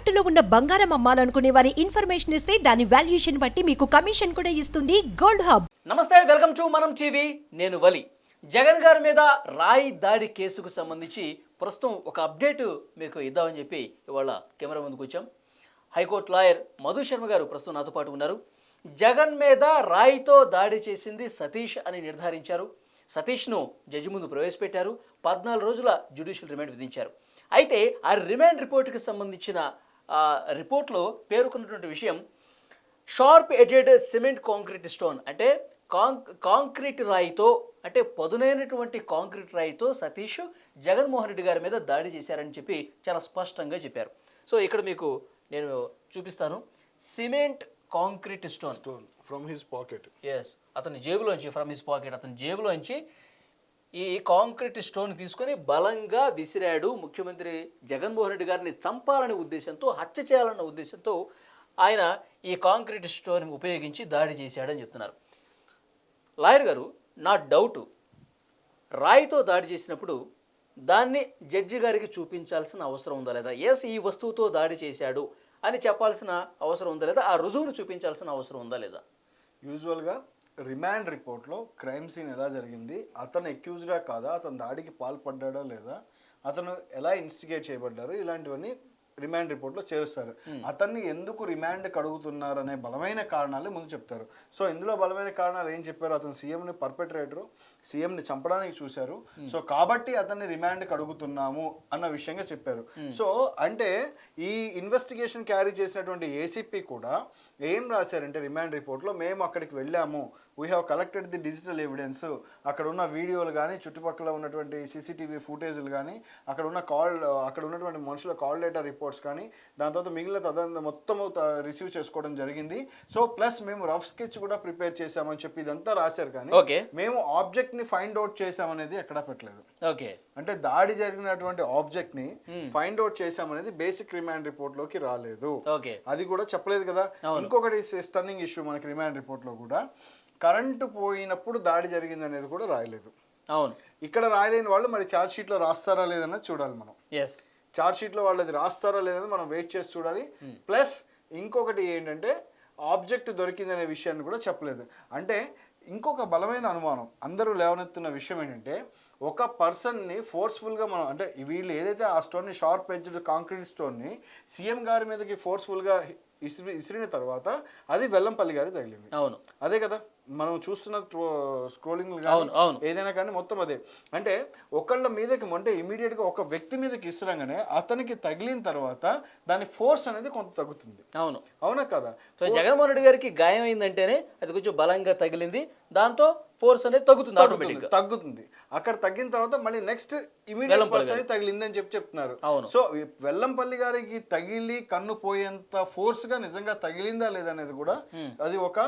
తాకట్టులో ఉన్న బంగారం అమ్మాలనుకునే వారి ఇన్ఫర్మేషన్ ఇస్తే దాని వాల్యుయేషన్ బట్టి మీకు కమిషన్ కూడా ఇస్తుంది గోల్డ్ హబ్. నమస్తే వెల్కమ్ టు మనం టీవీ. నేను వలి. జగన్ గారి మీద రాయి దాడి కేసుకు సంబంధించి ప్రస్తుతం ఒక అప్డేట్ మీకు ఇద్దామని చెప్పి ఇవాళ కెమెరా ముందుకు వచ్చాం. హైకోర్టు లాయర్ మధు శర్మ గారు ప్రస్తుతం నాతో పాటు ఉన్నారు. జగన్ మీద రాయితో దాడి చేసింది సతీష్ అని నిర్ధారించారు. సతీష్ను జడ్జి ముందు ప్రవేశపెట్టారు. పద్నాలుగు రోజుల జ్యుడిషియల్ రిమాండ్ విధించారు. అయితే ఆ రిమాండ్ రిపోర్టుకి సంబంధించిన రిపోర్ట్లో పేర్కొన్నటువంటి విషయం sharp edged cement concrete stone. అంటే కాంక్ కాంక్రీట్ రాయితో అంటే పదునైనటువంటి కాంక్రీట్ రాయితో సతీష్ జగన్మోహన్ రెడ్డి గారి మీద దాడి చేశారని చెప్పి చాలా స్పష్టంగా చెప్పారు. సో ఇక్కడ మీకు నేను చూపిస్తాను. Cement concrete stone. stone from his pocket. Yes అతని జేబులోంచి ఫ్రమ్ హిస్ పాకెట్. అతని జేబులోంచి ఈ కాంక్రీట్ స్టోన్ తీసుకొని బలంగా విసిరాడు ముఖ్యమంత్రి జగన్మోహన్ రెడ్డి గారిని చంపాలనే ఉద్దేశంతో హత్య చేయాలన్న ఉద్దేశంతో ఆయన ఈ కాంక్రీట్ స్టోన్ ఉపయోగించి దాడి చేశాడని చెప్తున్నారు. లాయర్ గారు నా డౌటు రాయితో దాడి చేసినప్పుడు దాన్ని జడ్జి గారికి చూపించాల్సిన అవసరం ఉందా లేదా? ఎస్ ఈ వస్తువుతో దాడి చేశాడు అని చెప్పాల్సిన అవసరం ఉందా లేదా? ఆ రుజువును చూపించాల్సిన అవసరం ఉందా లేదా? యూజువల్గా రిమాండ్ రిపోర్ట్లో క్రైమ్ సీన్ ఎలా జరిగింది అతను ఎక్యూజ్డా కాదా అతను దాడికి పాల్పడ్డా లేదా అతను ఎలా ఇన్స్టిగేట్ చేయబడ్డారు ఇలాంటివన్నీ రిమాండ్ రిపోర్ట్లో చేరుస్తారు. అతన్ని ఎందుకు రిమాండ్ కడుగుతున్నారు అనే బలమైన కారణాలు ముందు చెప్తారు. సో ఇందులో బలమైన కారణాలు ఏం చెప్పారు అతను సీఎంని పర్పెట్రేటరు సీఎంని చంపడానికి చూశారు. సో కాబట్టి అతన్ని రిమాండ్ కడుగుతున్నాము అన్న విషయంగా చెప్పారు. సో అంటే ఈ ఇన్వెస్టిగేషన్ క్యారీ చేసినటువంటి ఏసీపీ కూడా ఏం రాశారంటే రిమాండ్ రిపోర్ట్లో మేము అక్కడికి వెళ్ళాము. We have collected the digital evidence అక్కడ ఉన్న వీడియోలు కానీ చుట్టుపక్కల ఉన్నటువంటి సీసీటీవీ ఫుటేజ్లు కానీ అక్కడ ఉన్న కాల్ అక్కడ ఉన్నటువంటి మనుషుల కాల్ డేటా రిపోర్ట్స్ కానీ దాని తర్వాత మిగిలిన తదంత మొత్తం రిసీవ్ చేసుకోవడం జరిగింది. సో ప్లస్ మేము రఫ్ స్కెచ్ కూడా ప్రిపేర్ చేశామని చెప్పి ఇదంతా రాశారు కానీ ఓకే. మేము ఆబ్జెక్ట్ ని ఫైండ్ అవుట్ చేసామనేది ఎక్కడా పెట్టలేదు. ఓకే. అంటే దాడి జరిగినటువంటి ఆబ్జెక్ట్ని ఫైండ్ అవుట్ చేసామనేది బేసిక్ రిమాండ్ రిపోర్ట్లోకి రాలేదు. ఓకే. అది కూడా చెప్పలేదు కదా. ఇంకొకటి స్టన్నింగ్ ఇష్యూ మనకి రిమాండ్ రిపోర్ట్లో కూడా కరెంటు పోయినప్పుడు దాడి జరిగింది అనేది కూడా రాయలేదు. అవును. ఇక్కడ రాయలేని వాళ్ళు మరి ఛార్జ్ షీట్లో రాస్తారా లేదన్నది చూడాలి మనం. ఎస్ ఛార్జ్ షీట్లో వాళ్ళు అది రాస్తారా లేదని మనం వెయిట్ చేసి చూడాలి. ప్లస్ ఇంకొకటి ఏంటంటే ఆబ్జెక్ట్ దొరికిందనే విషయాన్ని కూడా చెప్పలేదు. అంటే ఇంకొక బలమైన అనుమానం అందరూ లేవనెత్తున్న విషయం ఏంటంటే ఒక పర్సన్ని ఫోర్స్ఫుల్గా మనం అంటే వీళ్ళు ఏదైతే ఆ స్టోన్ని షార్ప్ ఎడ్జ్ కాంక్రీట్ స్టోన్ని సీఎం గారి మీదకి ఫోర్స్ఫుల్గా ఇసిరి ఇసిరిన తర్వాత అది వెల్లంపల్లి గారి తగిలింది. అవును. అదే కదా? మనం చూస్తున్న స్క్రోలింగ్ అవును, అవును. ఏదైనా కానీ మొత్తం అదే. అంటే ఒకళ్ళ మీదకి అంటే ఇమీడియట్గా ఒక వ్యక్తి మీదకి ఇసరంగానే అతనికి తగిలిన తర్వాత దాని ఫోర్స్ అనేది కొంత తగ్గుతుంది. అవును. అవునా కదా? సో జగన్మోహన్ రెడ్డి గారికి గాయం అయిందంటేనే అది కొంచెం బలంగా తగిలింది. దాంతో ఫోర్స్ అనేది తగ్గుతుంది ఆటోమేటిక్ తగ్గుతుంది. అక్కడ తగ్గిన తర్వాత మళ్ళీ నెక్స్ట్ ఇమీడియట్ పర్సన్ తగిలింది అని చెప్పి చెప్తున్నారు. అవును. సో వెల్లంపల్లి గారికి తగిలి కన్ను పోయేంత ఫోర్స్గా నిజంగా తగిలిందా లేదనేది కూడా అది ఒక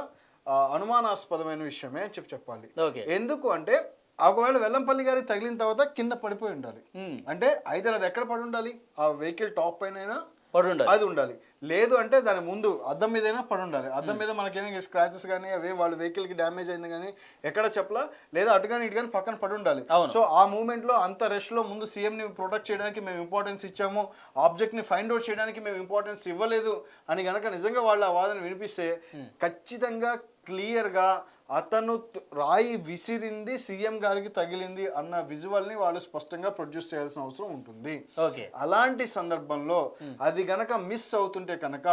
అనుమానాస్పదమైన విషయమే అని చెప్పి చెప్పాలి. ఎందుకు అంటే ఒకవేళ వెల్లంపల్లి గారికి తగిలిన తర్వాత కింద పడిపోయి ఉండాలి. అంటే ఐదర్ అది ఎక్కడ పడి ఉండాలి? ఆ వెహికల్ టాప్ పైన పడి ఉండాలి. అది ఉండాలి. లేదు అంటే దాని ముందు అద్దం మీదైనా పడి ఉండాలి. అద్దం మీద మనకేమైనా స్క్రాచెస్ కానీ అవి వాళ్ళ వెహికల్కి డ్యామేజ్ అయింది కానీ ఎక్కడ చెప్పలా? లేదా అటు కానీ ఇటు కానీ పక్కన పడి ఉండాలి. సో ఆ మూమెంట్లో అంత రష్లో ముందు సీఎం ని ప్రొటెక్ట్ చేయడానికి మేము ఇంపార్టెన్స్ ఇచ్చాము. ఆబ్జెక్ట్ని ఫైండ్ అవుట్ చేయడానికి మేము ఇంపార్టెన్స్ ఇవ్వలేదు అని గనక నిజంగా వాళ్ళ ఆ వాదన వినిపిస్తే ఖచ్చితంగా క్లియర్గా అతను రాయి విసిరింది సీఎం గారికి తగిలింది అన్న విజువల్ని వాళ్ళు స్పష్టంగా ప్రొడ్యూస్ చేయాల్సిన అవసరం ఉంటుంది. అలాంటి సందర్భంలో అది గనక మిస్ అవుతుంటే కనుక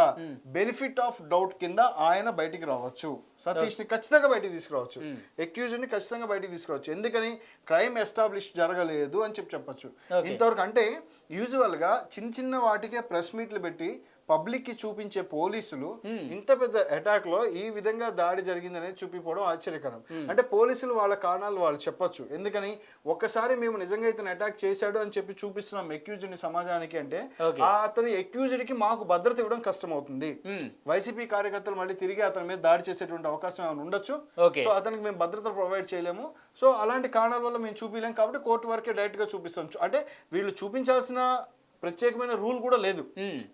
బెనిఫిట్ ఆఫ్ డౌట్ కింద ఆయన బయటికి రావచ్చు. సతీష్ని ఖచ్చితంగా బయటికి తీసుకురావచ్చు. ఎక్యూజ్ని ఖచ్చితంగా బయటికి తీసుకురావచ్చు. ఎందుకని? క్రైమ్ ఎస్టాబ్లిష్ జరగలేదు అని చెప్పి చెప్పొచ్చు. ఇంతవరకు అంటే యూజువల్గా చిన్న చిన్న వాటికే ప్రెస్ మీట్లు పెట్టి పబ్లిక్కి చూపించే పోలీసులు ఇంత పెద్ద అటాక్లో ఈ విధంగా దాడి జరిగింది అనేది చూపిపోవడం ఆశ్చర్యకరం. అంటే పోలీసులు వాళ్ళ కారణాలు వాళ్ళు చెప్పొచ్చు. ఎందుకని? ఒక్కసారి మేము నిజంగా ఇతను అటాక్ చేశాడు అని చెప్పి చూపిస్తున్నాం ఎక్యూజ్డ్ని సమాజానికి అంటే అతని ఎక్యూజ్డ్కి మాకు భద్రత ఇవ్వడం కష్టం అవుతుంది వైసీపీ కార్యకర్తలు మళ్ళీ తిరిగి అతని మీద దాడి చేసేటువంటి అవకాశం ఏమైనా ఉండొచ్చు. సో అతనికి మేము భద్రత ప్రొవైడ్ చేయలేము. సో అలాంటి కారణాల వల్ల మేము చూపించలేము కాబట్టి కోర్టు వరకే డైరెక్ట్గా చూపిస్తాం. అంటే వీళ్ళు చూపించాల్సిన ప్రత్యేకమైన రూల్ కూడా లేదు.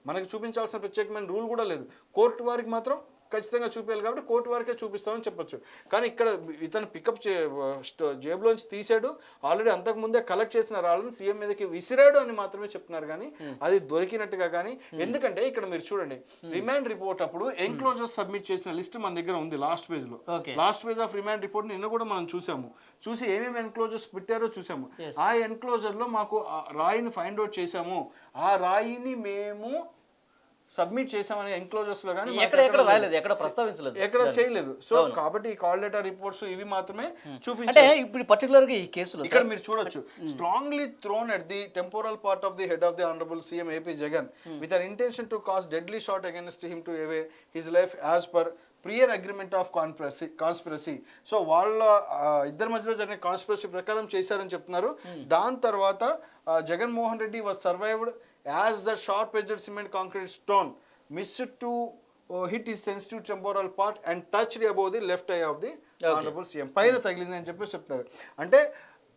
మనకి చూపించాల్సిన ప్రత్యేకమైన రూల్ కూడా లేదు కోర్టు వారికి మాత్రం ఖచ్చితంగా చూపించాలి కాబట్టి కోర్టు వరకే చూపిస్తామని చెప్పొచ్చు. కానీ ఇక్కడ ఇతను పికప్ చే జేబులోంచి తీసాడు ఆల్రెడీ అంతకు ముందే కలెక్ట్ చేసిన రాళ్ళని సీఎం మీదకి విసిరాడు అని మాత్రమే చెప్తున్నారు కానీ అది దొరికినట్టుగా కానీ ఎందుకంటే ఇక్కడ మీరు చూడండి రిమాండ్ రిపోర్ట్ అప్పుడు ఎన్క్లోజర్ సబ్మిట్ చేసిన లిస్ట్ మన దగ్గర ఉంది లాస్ట్ పేజ్లో. Last page of remand report నిన్న కూడా మనం చూసాము చూసి ఏమేమి ఎన్క్లోజర్స్ పెట్టారో చూసాము ఆ ఎన్క్లోజర్లో మాకు రాయిని ఫైండ్ అవుట్ చేసాము ఆ రాయిని మేము సబ్మిట్ చేసామని ఎన్క్లోజర్స్లో కానీ ఎక్కడ ఎక్కడ రాయలేదు ఎక్కడ ప్రస్తావించలేదు. ఎక్కడ చేయలేదు. సో కాబట్టి ఈ కాల్ డేటా రిపోర్ట్స్ ఇవి మాత్రమే అంటే చూపించారు. ఇప్పుడు పర్టికులర్గా ఈ కేసులో ఇక్కడ మీరు చూడొచ్చు. Strongly thrown at the temporal part of the head of the honourable CM AP Jagan with an intention to cause deadly shot against him to away his life as per prior agreement of conspiracy conspiracy so వాళ్ళ ఇద్దరి మధ్యలో జరిగిన conspiracy ప్రకారం చేశారని చెప్తున్నారు. దాని తర్వాత Jaganmohan Reddy was survived as the sharp edged cement concrete stone miss to hit ఈ sensitive temporal part and touch above the left eye of the honourable CM పైన తగిలింది అని చెప్పి చెప్తారు అంటే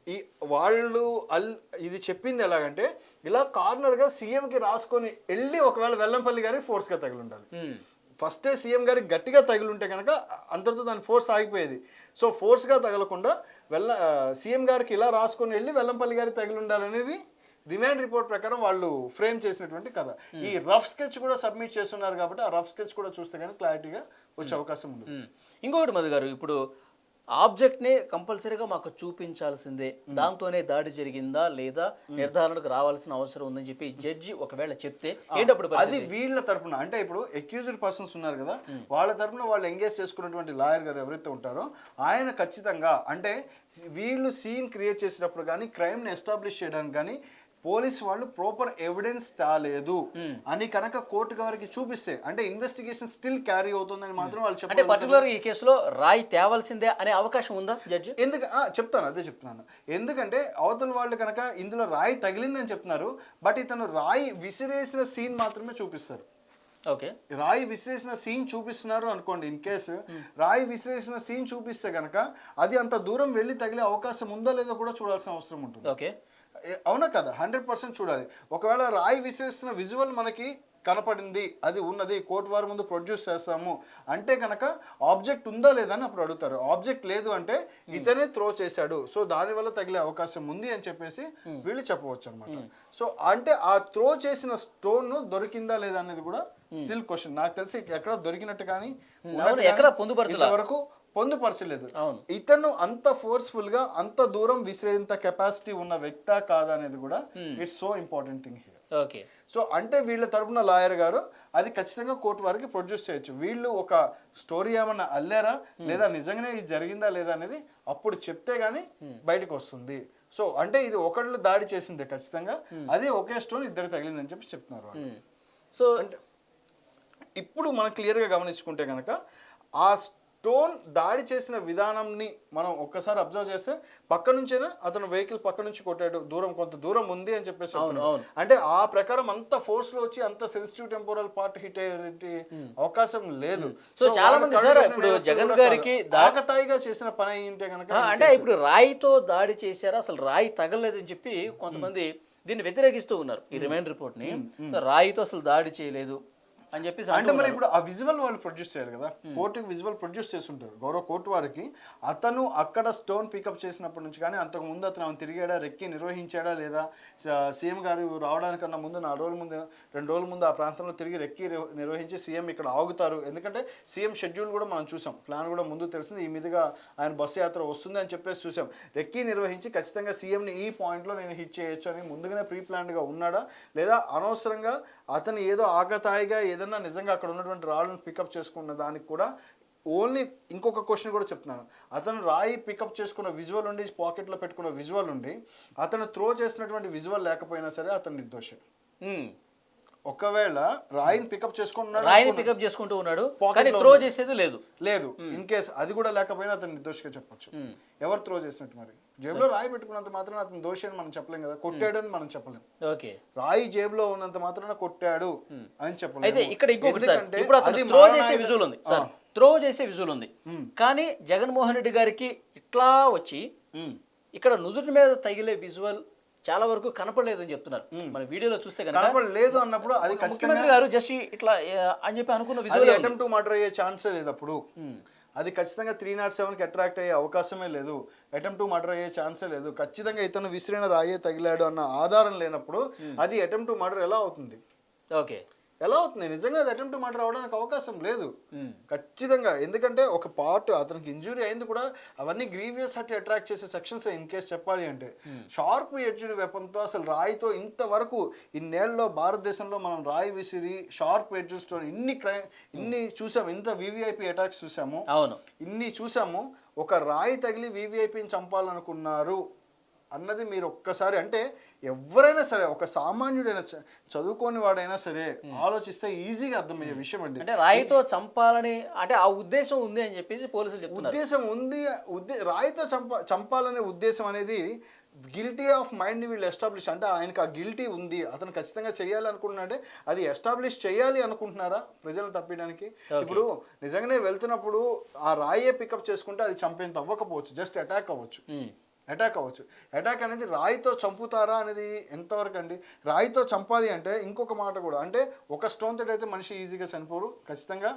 ఈ వాళ్ళు అల్ ఇది చెప్పింది ఎలాగంటే ఇలా కార్నర్గా సీఎంకి రాసుకొని వెళ్ళి ఒకవేళ వెల్లంపల్లి గారికి ఫోర్స్గా తగిలి ఉండాలి. ఫస్టే సీఎం గారికి గట్టిగా తగిలుంటే కనుక అంతటితో దాని ఫోర్స్ ఆగిపోయేది. సో ఫోర్స్గా తగలకుండా వెల్ల సీఎం గారికి ఇలా రాసుకొని వెళ్ళి వెల్లంపల్లి గారికి తగిలి ఉండాలనేది రిమాండ్ రిపోర్ట్ ప్రకారం వాళ్ళు ఫ్రేమ్ చేసినటువంటి కథ. ఈ రఫ్ స్కెచ్ కూడా సబ్మిట్ చేస్తున్నారు కాబట్టి ఆ రఫ్ స్కెచ్ కూడా చూస్తే కానీ క్లారిటీగా వచ్చే అవకాశం ఉంది ఉమ్. ఇంకొకటి మధు గారు ఇప్పుడు ఆబ్జెక్ట్ని కంపల్సరీగా మాకు చూపించాల్సిందే. దాంతోనే దాడి జరిగిందా లేదా నిర్ధారణకు రావాల్సిన అవసరం ఉందని చెప్పి జడ్జి ఒకవేళ చెప్తే ఏంటప్పుడు అది? వీళ్ళ తరపున అంటే ఇప్పుడు అక్యూజ్డ్ పర్సన్స్ ఉన్నారు కదా వాళ్ళ తరపున వాళ్ళు ఎంగేజ్ చేసుకున్నటువంటి లాయర్ గారు ఎవరైతే ఉంటారో ఆయన ఖచ్చితంగా అంటే వీళ్ళు సీన్ క్రియేట్ చేసినప్పుడు కానీ క్రైమ్ని ఎస్టాబ్లిష్ చేయడానికి కానీ పోలీస్ వాళ్ళు ప్రాపర్ ఎవిడెన్స్ తాలేదు అని కనుక కోర్టు గారికి చూపిస్తే అంటే ఇన్వెస్టిగేషన్ స్టిల్ క్యారీ అవుతుందని మాత్రం వాళ్ళు అంటే పర్టికులర్ ఈ కేసులో రాయి తేవాల్సిందే అనే అవకాశం ఉందా జడ్జి? ఎందుకు చెప్తాను అదే చెప్తున్నాను. ఎందుకంటే అవతల వాళ్ళు కనుక ఇందులో రాయి తగిలిందని చెప్తున్నారు బట్ ఇతను రాయి విసిరేసిన సీన్ మాత్రమే చూపిస్తారు. ఓకే. రాయి విసిరేసిన సీన్ చూపిస్తున్నారు అనుకోండి ఇన్ కేసు రాయి విసిరేసిన సీన్ చూపిస్తే కనుక అది అంత దూరం వెళ్ళి తగిలే అవకాశం ఉందో లేదో కూడా చూడాల్సిన అవసరం ఉంటుంది. ఓకే. అవునా కదా? హండ్రెడ్ పర్సెంట్ చూడాలి. ఒకవేళ రాయి విసిరేస్తున్న విజువల్ మనకి కనపడింది అది ఉన్నది కోర్టు వారి ముందు ప్రొడ్యూస్ చేస్తాము అంటే కనుక ఆబ్జెక్ట్ ఉందా లేదా అని అప్పుడు అడుగుతారు. ఆబ్జెక్ట్ లేదు అంటే ఇతనే త్రో చేశాడు. సో దాని వల్ల తగిలే అవకాశం ఉంది అని చెప్పేసి వీళ్ళు చెప్పవచ్చు అనమాట సో అంటే ఆ త్రో చేసిన స్టోన్ దొరికిందా లేదా అనేది కూడా స్టిల్ క్వశ్చన్. నాకు తెలిసి ఎక్కడ దొరికినట్టు కానీ ఎక్కడ కానీ పొందుపరచలా. ఇంతవరకు పొందుపరచలేదు. అవును. ఇతను అంత ఫోర్స్ఫుల్గా అంత దూరం విసిరేంత కెపాసిటీ ఉన్న వ్యక్తా కాదా అనేది కూడా it's so important thing here okay so అంటే వీళ్ళ తరపున లాయర్ గారు అది ఖచ్చితంగా కోర్టు వారికి ప్రొడ్యూస్ చేయొచ్చు. వీళ్ళు ఒక స్టోరీ ఏమన్నా అల్లారా? లేదా నిజంగానే ఇది జరిగిందా లేదా అనేది అప్పుడు చెప్తే గానీ బయటకు వస్తుంది. సో అంటే ఇది ఒకళ్ళు దాడి చేసిందే ఖచ్చితంగా. అదే ఒకే స్టోన్ ఇద్దరు తగిలిందని చెప్పి చెప్తున్నారు. సో ఇప్పుడు మనం క్లియర్గా గమనించుకుంటే కనుక ఆ స్టోన్ దాడి చేసిన విధానంని మనం ఒక్కసారి అబ్జర్వ్ చేస్తే పక్క నుంచేనే అతను వెహికల్ పక్క నుంచి కొట్టాడు. దూరం కొంత దూరం ఉంది అని చెప్పేసి. అంటే ఆ ప్రకారం అంత ఫోర్స్లో వచ్చి అంత సెన్సిటివ్ టెంపోరల్ పార్ట్ హిట్ అయ్యే అవకాశం లేదు. సో చాలా మంది సార్ ఇప్పుడు జగన్ గారికి కాదు. దా- ఆకతాయిగా చేసిన పని అయి ఉంటే కనుక అంటే ఇప్పుడు రాయితో దాడి చేశారా? అసలు రాయి తగలలేదని చెప్పి కొంతమంది దీన్ని వ్యతిరేకిస్తూ ఉన్నారు ఈ రిమైండ్ రిపోర్ట్ని. సో రాయితో అసలు దాడి చేయలేదు. అని చెప్పేసి అంటే మరి. ఇప్పుడు ఆ విజువల్ వాళ్ళు ప్రొడ్యూస్ చేయాలి కదా. కోర్టుకి విజువల్ ప్రొడ్యూస్ చేస్తుంటారు. గౌరవ కోర్టు వారికి అతను అక్కడ స్టోన్ పికప్ చేసినప్పటి నుంచి కానీ అంతకు ముందు అతను ఆమె తిరిగాడా రెక్కి నిర్వహించాడా లేదా సీఎం గారు రావడానికన్నా ముందు నాలుగు రోజుల ముందు రెండు రోజుల ముందు ఆ ప్రాంతంలో తిరిగి రెక్కి నిర్వ- నిర్వహించి సీఎం ఇక్కడ ఆగుతారు. ఎందుకంటే సీఎం షెడ్యూల్ కూడా మనం చూసాం. ప్లాన్ కూడా ముందు తెలిసింది. ఈ మీదుగా ఆయన బస్సు యాత్ర వస్తుంది అని చెప్పేసి చూసాం. రెక్కి నిర్వహించి ఖచ్చితంగా సీఎంని ఈ పాయింట్లో నేను హిట్ చేయొచ్చు అని ముందుగానే ప్రీ ప్లాన్డ్గా ఉన్నాడా? లేదా అనవసరంగా అతను ఏదో ఆకతాయిగా ఏదన్నా నిజంగా అక్కడ ఉన్నటువంటి రాళ్ళను పికప్ చేసుకున్న దానికి కూడా ఓన్లీ ఇంకొక క్వశ్చన్ కూడా చెప్తున్నాను. అతను రాయి పికప్ చేసుకున్న విజువల్ ఉండి పాకెట్లో పెట్టుకున్న విజువల్ ఉండి అతను త్రో చేసినటువంటి విజువల్ లేకపోయినా సరే అతను నిర్దోషి. Hmm. ఒకవేళ రాయిని పికప్ చేసుకున్నాడు రాయిని. పికప్ చేసుకుంటూ ఉన్నాడు కానీ త్రో. చేసేది లేదు. లేదు. ఇన్ కేస్ అది కూడా లేకపోయినా అతను నిర్దోషిగా చెప్పొచ్చు. ఉమ్. ఎవరు త్రో చేసినట్టు మరి? జేబులో రాయి పెట్టుకున్నంత మాత్రం అతను దోషి అని మనం చెప్పలేం కదా. కొట్టాడు అని మనం చెప్పలేం. ఓకే. రాయి జేబులో ఉన్నంత మాత్రాన కొట్టాడు అని చెప్పలేము. అయితే ఇక్కడ ఇంకొకటి ఇప్పుడు అతను త్రో చేసే విజువల్ ఉంది. సార్ త్రో చేసే విజువల్ ఉంది. కానీ జగన్మోహన్ రెడ్డి గారికి ఇట్లా వచ్చి. ఇక్కడ నుదుటి మీద తగిలే విజువల్ చాలా వరకు కనపడలేదు అని చెప్తున్నారు మన వీడియోలో చూస్తే కనపడలేదు అన్నప్పుడు అది ముఖ్యమంత్రి గారు జస్ట్ ఇట్లా అని చెప్పి అనుకున్న విజువల్ అటెంప్ట్ మర్డర్ అయ్యే ఛాన్సే లేదు అప్పుడు. అది ఖచ్చితంగా త్రీ నాట్ సెవెన్కి అట్రాక్ట్ అయ్యే అవకాశమే లేదు. అటెంప్ట్ మర్డర్ అయ్యే ఛాన్సే లేదు. ఖచ్చితంగా ఇతను విసిరిన రాయే తగిలాడు అన్న ఆధారం లేనప్పుడు అది అటెంప్ట్ మర్డర్ ఎలా అవుతుంది? ఓకే. ఎలా అవుతుంది? నిజంగా అది అటెంప్ట్ మర్డర్ అవడానికి అవకాశం లేదు. ఖచ్చితంగా. ఎందుకంటే ఒక పార్ట్ అతనికి ఇంజురీ అయింది కూడా అవన్నీ గ్రీవియస్ అట్టి అట్రాక్ట్ చేసే సెక్షన్స్ ఇన్ కేస్ చెప్పాలి అంటే. షార్ప్ ఎడ్జ్డ్ వెపన్తో అసలు రాయితో ఇంతవరకు ఇన్నేళ్ళలో భారతదేశంలో మనం రాయి విసిరి షార్ప్ ఎడ్జెస్తో ఇన్ని క్రైమ్ ఇన్ని చూసాము. ఇంత వివిఐపి అటాక్స్ చూసాము. అవును. ఇన్ని చూసాము. ఒక రాయి తగిలి వివిఐపిని చంపాలనుకున్నారు. అన్నది మీరు ఒక్కసారి అంటే ఎవరైనా సరే ఒక సామాన్యుడైనా చదువుకోని వాడైనా సరే ఆలోచిస్తే ఈజీగా అర్థమయ్యే విషయం అండి. అంటే రాయితో చంపాలని అంటే ఆ ఉద్దేశం ఉంది అని చెప్పేసి పోలీసులు చెప్తున్నారు. ఉద్దేశం ఉంది ఉద్దే రాయితో చంప చంపాలనే ఉద్దేశం అనేది గిల్టీ ఆఫ్ మైండ్ వీళ్ళు ఎస్టాబ్లిష్ అంటే ఆయనకు ఆ గిల్టీ ఉంది అతను ఖచ్చితంగా చేయాలి అనుకుంటున్నాడే అది ఎస్టాబ్లిష్ చేయాలి అనుకుంటున్నారా ప్రజలను తప్పించడానికి? ఇప్పుడు నిజంగానే వెళ్తున్నప్పుడు ఆ రాయే పికప్ చేసుకుంటే అది చంపేంత అవ్వకపోవచ్చు జస్ట్ అటాక్ అవ్వచ్చు. అటాక్ అవ్వచ్చు. అటాక్ అనేది రాయితో చంపుతారా అనేది ఎంతవరకు అండి రాయితో చంపాలి అంటే ఇంకొక మాట కూడా అంటే ఒక స్టోన్ తోటి అయితే మనిషి ఈజీగా చనిపోరు ఖచ్చితంగా.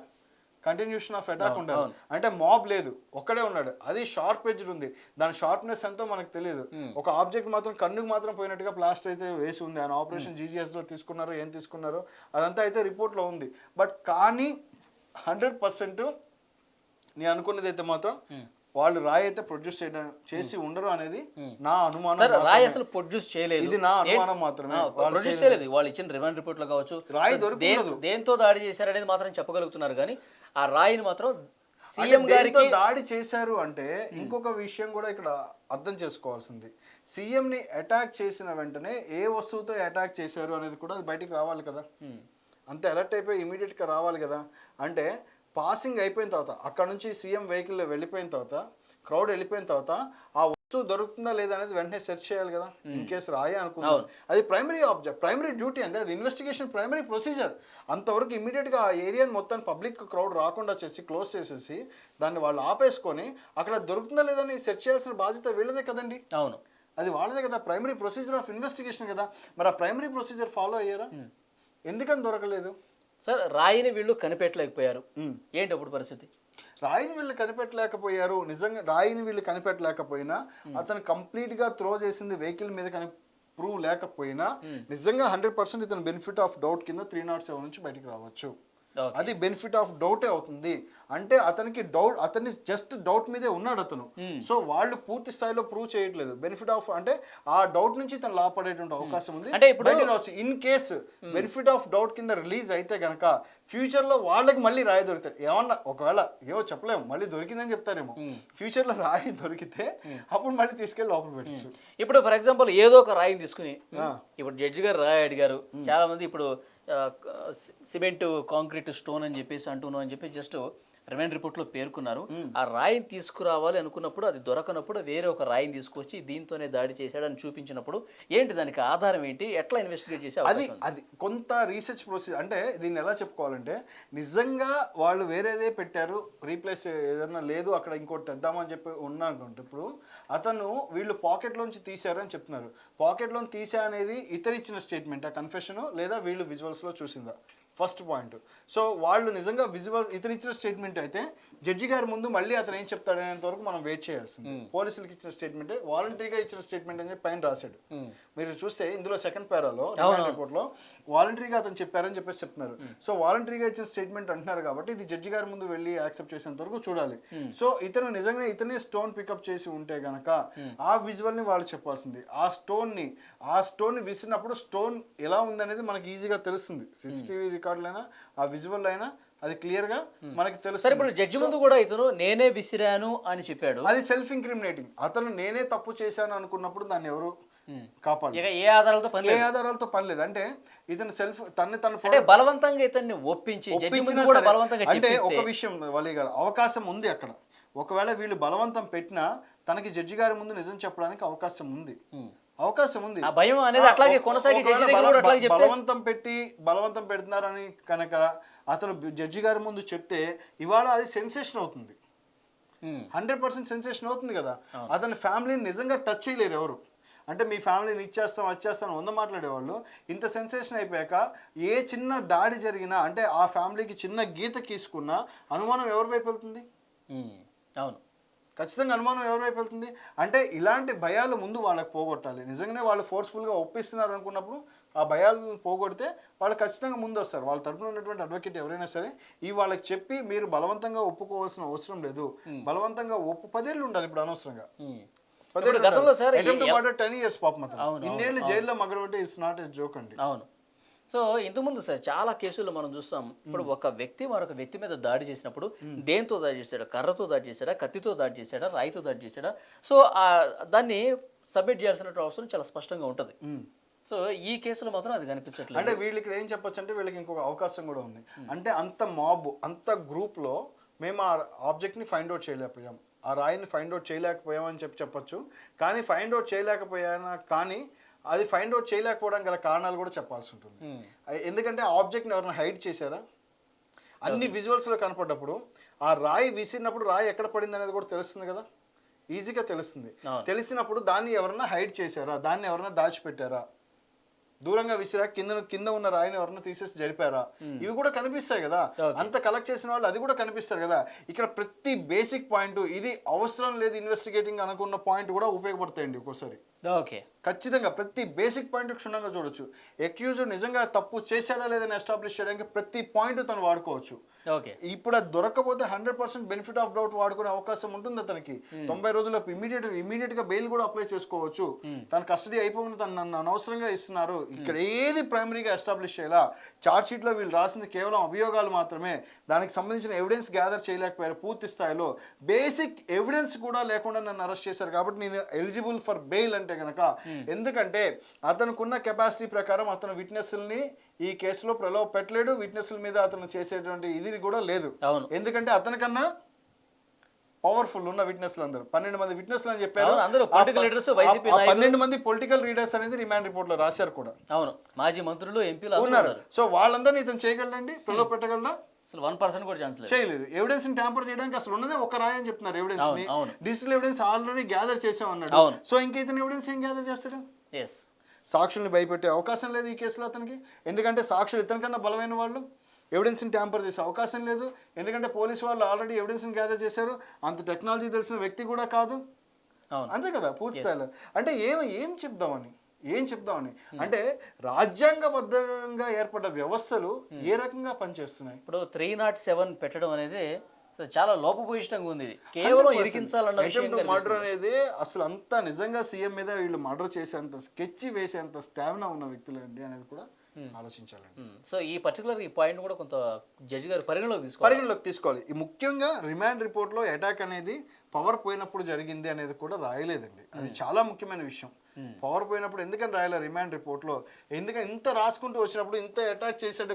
కంటిన్యూషన్ ఆఫ్ అటాక్ ఉండాలి. అంటే మాబ్ లేదు ఒక్కడే ఉన్నాడు. అది షార్ప్ ఎడ్జ్ ఉంది. దాని షార్ప్నెస్ ఎంతో మనకు తెలియదు. ఒక ఆబ్జెక్ట్ మాత్రం కన్నుకు మాత్రం పోయినట్టుగా ప్లాస్టర్ అయితే వేసి ఉంది. ఆయన ఆపరేషన్ జీజీఎస్లో తీసుకున్నారో ఏం తీసుకున్నారో అదంతా అయితే రిపోర్ట్లో ఉంది. బట్ కానీ హండ్రెడ్ పర్సెంట్ నేను అనుకున్నది అయితే మాత్రం వాళ్ళు రాయి అయితే ప్రొడ్యూస్ చేయడం చేసి ఉండరు అనేది నా అనుమానం సార్ రాయి. అసలు ప్రొడ్యూస్ చేయలేదు. ఇది నా అనుమానం మాత్రమే. వాళ్ళు ప్రొడ్యూస్ చేయలేదు. వాళ్ళు ఇచ్చిన రిమాండ్ రిపోర్ట్లో కావచ్చు. రాయి దే- దొరికిండదు. దేంతో దాడి చేశారనేది మాత్రం చెప్పగలుగుతున్నారు. కానీ ఆ రాయిని మాత్రం సీఎం గారికి దాడి చేశారు అంటే ఇంకొక విషయం కూడా ఇక్కడ అర్థం చేసుకోవాల్సింది. సీఎం ని అటాక్ చేసిన వెంటనే ఏ వస్తువుతో అటాక్ చేశారు అనేది కూడా అది బయటికి రావాలి కదా. అంతే అలర్ట్ అయిపోయి ఇమీడియట్గా రావాలి కదా. అంటే పాసింగ్ అయిపోయిన తర్వాత అక్కడ నుంచి సీఎం వెహికల్ వెళ్ళిపోయిన తర్వాత క్రౌడ్ వెళ్ళిపోయిన తర్వాత ఆ వస్తువు దొరుకుతుందా లేదా అనేది వెంటనే సెర్చ్ చేయాలి కదా ఇన్ కేసు రాయే అనుకుందాం అది ప్రైమరీ ఆబ్జెక్ట్ ప్రైమరీ డ్యూటీ అంతే అది ఇన్వెస్టిగేషన్ ప్రైమరీ ప్రొసీజర్ అంతవరకు immediate గా ఆ ఏరియాని మొత్తం పబ్లిక్ క్రౌడ్ రాకుండా చేసి క్లోజ్ చేసేసి దాన్ని వాళ్ళు ఆపేసుకొని అక్కడ దొరుకుతుందా లేదని సెర్చ్ చేయాల్సిన బాధ్యత వీళ్ళదే కదండి. అవును. అది వాళ్ళదే కదా ప్రైమరీ ప్రొసీజర్ ఆఫ్ ఇన్వెస్టిగేషన్ కదా. మరి ఆ ప్రైమరీ ప్రొసీజర్ ఫాలో అయ్యారా? ఎందుకని దొరకలేదు? సార్ రాయిని వీళ్ళు కనిపెట్టలేకపోయారు. ఏంటి అప్పుడు పరిస్థితి? రాయిని వీళ్ళు కనిపెట్టలేకపోయారు. నిజంగా రాయిని వీళ్ళు కనిపెట్టలేకపోయినా అతను కంప్లీట్గా త్రో చేసింది వెహికల్ మీద కని ప్రూవ్ లేకపోయినా నిజంగా హండ్రెడ్ పర్సెంట్ ఇతను బెనిఫిట్ ఆఫ్ డౌట్ కింద త్రీ నాట్ సెవెన్ నుంచి బయటికి రావచ్చు. అది బెనిఫిట్ ఆఫ్ డౌటే అవుతుంది. అంటే అతనికి డౌట్ అతన్ని జస్ట్ డౌట్ మీదే ఉన్నాడు అతను. సో వాళ్ళు పూర్తి స్థాయిలో ప్రూవ్ చేయట్లేదు. బెనిఫిట్ ఆఫ్ అంటే ఆ డౌట్ నుంచి తను లాపడేటువంటి అవకాశం ఉంది. అంటే ఇప్పుడు- in case benefit of doubt కింద రిలీజ్ అయితే గనక ఫ్యూచర్లో వాళ్ళకి మళ్ళీ రాయి దొరుకుతాయి ఏమన్నా ఒకవేళ ఏమో చెప్పలేము మళ్ళీ దొరికిందని చెప్తారేమో. ఫ్యూచర్లో రాయి దొరికితే అప్పుడు మళ్ళీ తీసుకెళ్ళి లోపల పెట్టచ్చు. ఇప్పుడు ఫర్ ఎగ్జాంపుల్ ఏదో ఒక రాయిని తీసుకుని ఇప్పుడు జడ్జి గారు రాయి అడిగారు. చాలా మంది ఇప్పుడు సిమెంట్ కాంక్రీట్ స్టోన్ అని చెప్పేసి అంటున్నాం అని చెప్పి జస్ట్ రిమైండ్ రిపోర్ట్లో పేర్కొన్నారు. ఆ రాయిని తీసుకురావాలి అనుకున్నప్పుడు అది దొరకనప్పుడు వేరే ఒక రాయిని తీసుకొచ్చి దీంతోనే దాడి చేశాడని చూపించినప్పుడు ఏంటి దానికి ఆధారం ఏంటి? ఎట్లా ఇన్వెస్టిగేట్ చేసే అది? అది కొంత రీసెర్చ్ ప్రొసీజర్ అంటే దీన్ని ఎలా చెప్పుకోవాలంటే నిజంగా వాళ్ళు వేరేదే పెట్టారు రీప్లేస్ ఏదైనా లేదు అక్కడ ఇంకోటి తెద్దామని చెప్పి ఉన్నానుకుంటే ఇప్పుడు అతను వీళ్ళు పాకెట్లోంచి తీశారని చెప్తున్నారు. పాకెట్లో తీసా అనేది ఇతరు ఇచ్చిన స్టేట్మెంట్ ఆ కన్ఫెషన్ లేదా వీళ్ళు విజువల్స్లో చూసిందా? ఫస్ట్ పాయింట్ సో వాళ్ళు నిజంగా విజువల్ ఇతను ఇచ్చిన స్టేట్మెంట్ అయితే జడ్జి గారి ముందు మళ్ళీ అతను ఏం చెప్తాడనేంత వరకు మనం వెయిట్ చేయాల్సింది. పోలీసులకు ఇచ్చిన స్టేట్మెంట్ వాలంటరీగా ఇచ్చిన స్టేట్మెంట్ అని చెప్పి పైన రాశాడు. మీరు చూస్తే ఇందులో సెకండ్ పేరాలో రిపోర్ట్లో వాలంటరీగా అతను చెప్పారని చెప్పేసి చెప్తున్నారు. సో వాలంటరీగా ఇచ్చిన స్టేట్మెంట్ అంటున్నారు కాబట్టి ఇది జడ్జి గారి ముందు వెళ్ళి యాక్సెప్ట్ చేసేంత వరకు చూడాలి. సో ఇతను నిజంగా ఇతనే స్టోన్ పికప్ చేసి ఉంటే గనక ఆ విజువల్ని వాళ్ళు చెప్పాల్సింది. ఆ స్టోన్ని ఆ స్టోన్ని విసిరినప్పుడు స్టోన్ ఎలా ఉందనేది మనకి ఈజీగా తెలుస్తుంది. సీసీటీవీ రికార్డులైనా ఆ విజువల్ అయినా అది క్లియర్గా మనకి సరే తెలుస్తుంది. ఇప్పుడు జడ్జి ముందు కూడా ఇతను నేనే విసిరాను అని చెప్పాడు. అది సెల్ఫ్ ఇంక్రిమినేటింగ్ అతను నేనే తప్పు చేశాను అనుకున్నప్పుడు దాన్ని ఎవరు కాపాడు ఇక ఏ ఆధారాలతో పని ఏ ఆధారాలతో పని లేదు. అంటే ఇతను సెల్ఫ్ తన్ని తను అంటే బలవంతంగా ఇతన్ని ఒప్పించి బలవంతంగా అంటే ఒక విషయం వలి గారు అవకాశం ఉంది అక్కడ. ఒకవేళ వీళ్ళు బలవంతం పెట్టినా తనకి జడ్జి గారి ముందు నిజం చెప్పడానికి అవకాశం ఉంది. అవకాశం ఉంది. ఆ భయం అనేది అట్లాగే కొనసాగి బలవంతం పెట్టి బలవంతం పెడుతున్నారని కనుక అతను జడ్జి గారి ముందు చెప్తే ఇవాళ అది సెన్సేషన్ అవుతుంది. హండ్రెడ్ పర్సెంట్ సెన్సేషన్ అవుతుంది కదా. అతని ఫ్యామిలీని నిజంగా టచ్ చేయలేరు ఎవరు. అంటే మీ ఫ్యామిలీని ఇచ్చేస్తాం వచ్చేస్తాం వంద మాట్లాడేవాళ్ళు. ఇంత సెన్సేషన్ అయిపోయాక ఏ చిన్న దాడి జరిగినా అంటే ఆ ఫ్యామిలీకి చిన్న గీత గీసుకున్నా అనుమానం ఎవరి వైపు వెళ్తుంది? అవును. ఖచ్చితంగా అనుమానం ఎవరి వైపు వెళ్తుంది? అంటే ఇలాంటి భయాలు ముందు వాళ్ళకి పోగొట్టాలి. నిజంగానే వాళ్ళు ఫోర్స్ఫుల్గా ఒప్పిస్తున్నారు అనుకున్నప్పుడు ఆ భయాలను పోగొడితే వాళ్ళు ఖచ్చితంగా ముందు వస్తారు వాళ్ళ తరపున ఉన్నటువంటి అడ్వకేట్ ఎవరైనా సరే ఈ వాళ్ళకి చెప్పి మీరు బలవంతంగా ఒప్పుకోవాల్సిన అవసరం లేదు. బలవంతంగా ఒప్పు పదేళ్ళు ఉండాలి ఇప్పుడు అనవసరంగా. గతంలో సార్ టెన్ ఇయర్స్ పాపం ఇన్నేళ్ళు జైల్లో మగడబట్టి ఇట్స్ నాట్ ఎ జోక్ అండి. అవును. సో ఇంతకుముందు సార్ చాలా కేసుల్లో మనం చూస్తాం. ఇప్పుడు ఒక వ్యక్తి మరొక వ్యక్తి మీద దాడి చేసినప్పుడు దేంతో దాడి చేశాడా? కర్రతో దాడి చేశాడా? కత్తితో దాడి చేశాడా? రాయితో దాడి చేశాడా? సో ఆ దాన్ని సబ్మిట్ చేయాల్సిన అవసరం చాలా స్పష్టంగా ఉంటుంది. సో ఈ కేసులో మాత్రం అది కనిపించట్లేదు. అంటే వీళ్ళు ఇక్కడ ఏం చెప్పొచ్చు అంటే వీళ్ళకి ఇంకొక అవకాశం కూడా ఉంది. అంటే అంత మాబ్ అంత గ్రూప్లో మేము ఆ ఆబ్జెక్ట్ని ఫైండ్ అవుట్ చేయలేకపోయాం. ఆ రాయిని ఫైండ్ అవుట్ చేయలేకపోయాం అని చెప్పి చెప్పొచ్చు. కానీ ఫైండ్ అవుట్ చేయలేకపోయానా కానీ అది ఫైండ్ అవుట్ చేయలేకపోవడం గల కారణాలు కూడా చెప్పాల్సి ఉంటుంది. ఎందుకంటే ఆ ఆబ్జెక్ట్ని ఎవరైనా హైడ్ చేశారా? అన్ని visuals లో కనపడ్డప్పుడు ఆ రాయి విసిరినప్పుడు రాయి ఎక్కడ పడింది అనేది కూడా తెలుస్తుంది కదా? ఈజీగా తెలుస్తుంది. తెలిసినప్పుడు దాన్ని ఎవరన్నా హైడ్ చేశారా? దాన్ని ఎవరన్నా దాచిపెట్టారా? దూరంగా విసిరా కింద కింద ఉన్న రాయిని ఎవరన్నా తీసేసి జరిపారా? ఇవి కూడా కనిపిస్తాయి కదా. అంత కలెక్ట్ చేసిన వాళ్ళు అది కూడా కనిపిస్తారు కదా. ఇక్కడ ప్రతి బేసిక్ పాయింట్ ఇది అవసరం లేదు ఇన్వెస్టిగేటింగ్ అనుకున్న పాయింట్ కూడా ఉపయోగపడతాయండి ఒక్కోసారి. ఓకే. ఖచ్చితంగా ప్రతి బేసిక్ పాయింట్ క్షుణ్ణంగా చూడొచ్చు. అక్యూజ్డ్ నిజంగా తప్పు చేశాడా లేదని ఎస్టాబ్లిష్ చేయడానికి ప్రతి పాయింట్ తను వాడుకోవచ్చు. ఓకే ఇప్పుడు అది దొరకకపోతే hundred percent benefit of doubt వాడుకునే అవకాశం ఉంటుంది అతనికి. తొంభై రోజుల్లో ఇమీడియట్ ఇమీడియట్గా బెయిల్ కూడా అప్లై చేసుకోవచ్చు. తన కస్టడీ అయిపోయిన తను నన్ను అనవసరంగా ఇస్తున్నారు. ఇక్కడ ఏది ప్రైమరీగా ఎస్టాబ్లిష్ చేయాలా. చార్జ్ షీట్లో వీళ్ళు రాసింది కేవలం అభియోగాలు మాత్రమే. దానికి సంబంధించిన ఎవిడెన్స్ గ్యాదర్ చేయలేకపోయారు పూర్తి స్థాయిలో. బేసిక్ ఎవిడెన్స్ కూడా లేకుండా నన్ను అరెస్ట్ చేశారు కాబట్టి నేను ఎలిజిబుల్ ఫర్ బెయిల్ అంటే గనక ఎందుకంటే అతనుకున్న కెపాసిటీ ప్రకారం అతను విట్నెస్ని ఈ కేసులో ప్రలోభ పెట్టలేడు విట్నెస్ల మీద అతను చేసేటువంటి ఇది కూడా లేదు. అవును. ఎందుకంటే అతనికన్నా పవర్ఫుల్ ఉన్న విట్నెస్లు అందరూ. పన్నెండు మంది విట్నెస్లు అని చెప్పారు. అందరూ ఆ political ప- leaders, ఆ- వైసీపీ ఆ నాయకులు. పన్నెండు మంది పొలిటికల్ రీడర్స్ అనేది రిమాండ్ రిపోర్ట్లో రాశారు కూడా. అవును మాజీ మంత్రులు ఎంపీలు ఉన్నారు. సో వాళ్ళందరినీ ఇతను చేయగలడండి? ప్రలోభ పెట్టగలడా? అసలు వన్ పర్సెంట్ కూడా ఛాన్స్ లేదు. చేయలేదు. ఎవిడెన్స్ని ట్యాంపర్ చేయడానికి అసలు ఉన్నదే ఒక రాయి అని చెప్తున్నారు ఎవిడెన్స్ని. అవును. డిజిటల్ ఎవిడెన్స్ ఆల్రెడీ గ్యాదర్ చేసాం అన్నాడు అవును. సో ఇంకా ఇతను ఎవిడెన్స్ ఏం గ్యాదర్ చేస్తాడు? ఎస్ సాక్షుల్ని భయపెట్టే అవకాశం లేదు ఈ కేసులో అతనికి. ఎందుకంటే సాక్షులు ఇతనికన్నా బలమైన వాళ్ళు. ఎవిడెన్స్ని ట్యాంపర్ చేసే అవకాశం లేదు. ఎందుకంటే పోలీస్ వాళ్ళు ఆల్రెడీ ఎవిడెన్స్ని గ్యాదర్ చేశారు. అంత టెక్నాలజీ తెలిసిన వ్యక్తి కూడా కాదు. అంతే కదా పూర్తి స్థాయిలో. అంటే ఏం ఏం చెప్దామని? ఏం చెప్దామని? అంటే రాజ్యాంగబద్ధంగా ఏర్పడ్డ వ్యవస్థలు ఏ రకంగా పనిచేస్తున్నాయి? ఇప్పుడు త్రీ నాట్ సెవెన్ పెట్టడం అనేది చాలా లోపభూయిష్టంగా ఉంది కేవలం ఇరికించాలన్న విషయం మర్డర్ అనేది అసలు అంత నిజంగా సీఎం మీద వీళ్ళు మర్డర్ చేసేంత స్కెచ్ వేసేంత స్టామినా ఉన్న వ్యక్తులు అండి అనేది కూడా ఆలోచించాలండి. సో ఈ పర్టికులర్ ఈ పాయింట్ కూడా కొంత జడ్జి గారు పరిగణలోకి తీసుకోవాలి. పరిగణలోకి తీసుకోవాలి. ఈ ముఖ్యంగా రిమాండ్ రిపోర్ట్లో అటాక్ అనేది పవర్ పోయినప్పుడు జరిగింది అనేది కూడా రాయలేదండి. అది చాలా ముఖ్యమైన విషయం. పవర్ పోయినప్పుడు ఎందుకని రాయలే రిమాండ్ రిపోర్ట్లో? ఎందుకంటే ఇంత రాసుకుంటూ వచ్చినప్పుడు ఇంత అటాక్ చేసాడు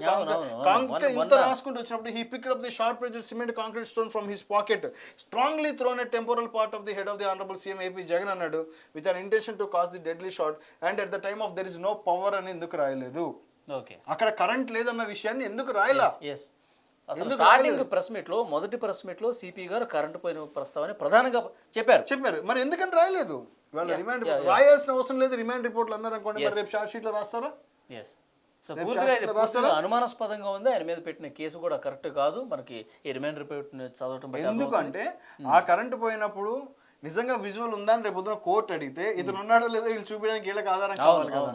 ఇంత రాసుకుంటూ వచ్చినప్పుడు he pick up the sharp edge cement concrete stone from his pocket strongly thrown at temporal part of the head of the honourable CM AP Jagan అన్నాడు with an intention to cause the deadly shot and at the time of there is no power అని ఎందుకు రాయలేదు? అక్కడ current లేదన్న విషయాన్ని ఎందుకు రాయలా? అసలు starting press మీట్లో మొదటి ప్రెస్ మీట్లో సిపి గారు కరెంటు పోయిన ప్రస్తావన ప్రధానంగా చెప్పారు. చెప్పారు. మరి ఎందుకని రాయలేదు? వాళ్ళ రిమాండ్ రాయాల్సిన అవసరం లేదు. రిమాండ్ రిపోర్ట్లు అన్నారు అనుకోండి. మరి రేపు చార్జ్ షీట్లో రాస్తారా? ఎస్ సో రేపు పూర్తిగా అనుమానాస్పదంగా ఉంది. ఆయన మీద పెట్టిన కేసు కూడా కరెక్ట్ కాదు. మనకి ఈ రిమైండ్ రిపోర్ట్ చదవటం ఎందుకంటే ఆ కరెంట్ పోయినప్పుడు నిజంగా విజువల్ ఉందని రేపు పొద్దున కోర్టు అడిగితే ఇతను ఉన్నాడో లేదో వీళ్ళు చూపించడానికి వీళ్ళకి ఆధారం కావాలి కదా.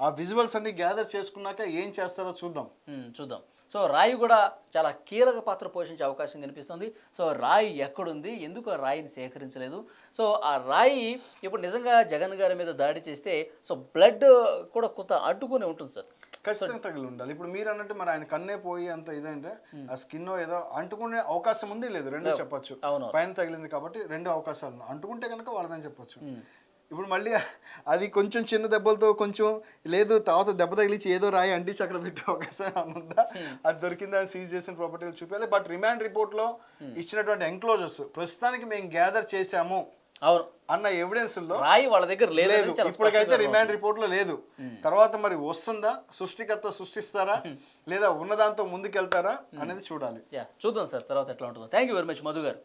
ఆ విజువల్స్ అన్ని గ్యాదర్ చేసుకున్నాక ఏం చేస్తారో చూద్దాం. ఉమ్, చూద్దాం. సో రాయి కూడా చాలా కీలక పాత్ర పోషించే అవకాశం కనిపిస్తుంది. సో రాయి ఎక్కడుంది? ఎందుకు ఆ రాయిని సేకరించలేదు? సో ఆ రాయి ఇప్పుడు నిజంగా జగన్ గారి మీద దాడి చేస్తే సో బ్లడ్ కూడా కొంత అడ్డుకుని ఉంటుంది సార్. ఖచ్చితంగా తగిలి ఉండాలి ఇప్పుడు మీరు అన్నట్టు మరి ఆయన కన్నే పోయి అంత ఇదంటే ఆ స్కిన్ ఏదో అంటుకునే అవకాశం ఉంది లేదు రెండు చెప్పొచ్చు. అవును పైన తగిలింది కాబట్టి రెండు అవకాశాలు. అంటుకుంటే కనుక వాళ్ళదని చెప్పొచ్చు. ఇప్పుడు మళ్ళీ అది కొంచెం చిన్న దెబ్బలతో కొంచెం లేదు తర్వాత దెబ్బ తగిలించి ఏదో రాయి అంటించి అక్కడ పెట్టే అవకాశం ఉందా? అది దొరికిందా? సీజ్ చేసిన ప్రాపర్టీలు చూపించాలి బట్ రిమాండ్ రిపోర్ట్లో ఇచ్చినటువంటి ఎంక్లోజర్స్ ప్రస్తుతానికి మేము గ్యాదర్ చేశాము అవును. అన్న ఎవిడెన్స్లో రాయి వాళ్ళ దగ్గర లేదు ఇప్పటికైతే రిమాండ్ రిపోర్ట్లో లేదు. తర్వాత మరి వస్తుందా? సృష్టికర్త సృష్టిస్తారా? లేదా ఉన్నదాంతో ముందుకెళ్తారా? అనేది చూడాలి. చూద్దాం సార్ తర్వాత ఎట్లా ఉంటుందో. Thank you very much Madhu garu.